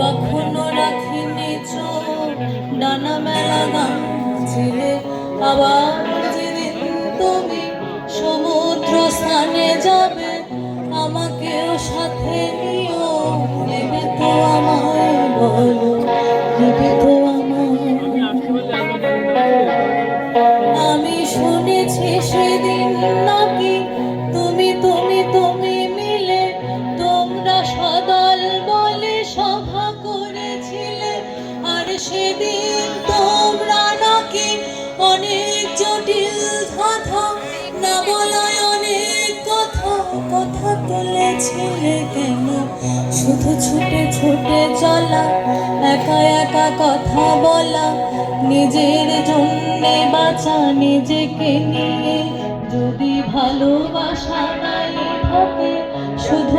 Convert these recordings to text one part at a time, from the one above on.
কখনো রাখিনি চোখ ডানা মেলা গান ছিলে। আবার যেদিন তুমি সমুদ্র স্থানে যাবে, আমাকেও সাথে নিও। নেবে তো আমায় বলো নেবে তো আমি শুনেছি সেদিন নাকি সেদিন তোমরা নাকি অনেক জটিল কথা না বলায় অনেক কথা কথা তুলেছিলে কেন? শুধু ছুটে ছুটে চলা, একা একা কথা বলা, নিজের জন্যে বাঁচা, নিজেকে নিয়ে যদি ভালোবাসা নাই থাকে, শুধু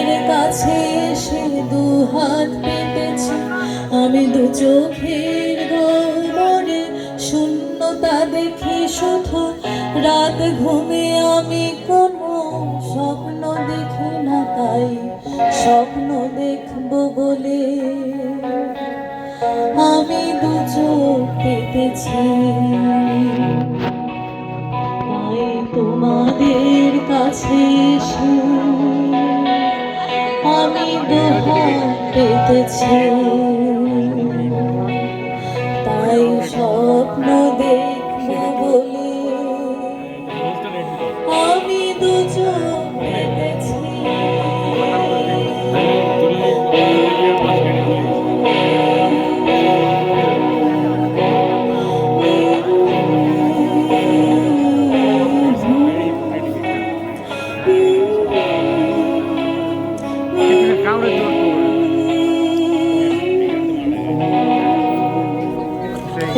হাত পেতেছি। আমি দু চোখের গহ্বরে শূন্যতা দেখি শুধু। রাত ঘুমে আমি কোনো স্বপ্ন দেখি না তাই স্বপ্ন দেখব বলে। আমি দু চোখ পেতেছি। তাই তোমাদের কাছে এসে আমি বহু পেতেছি।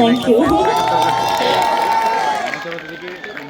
Thank you.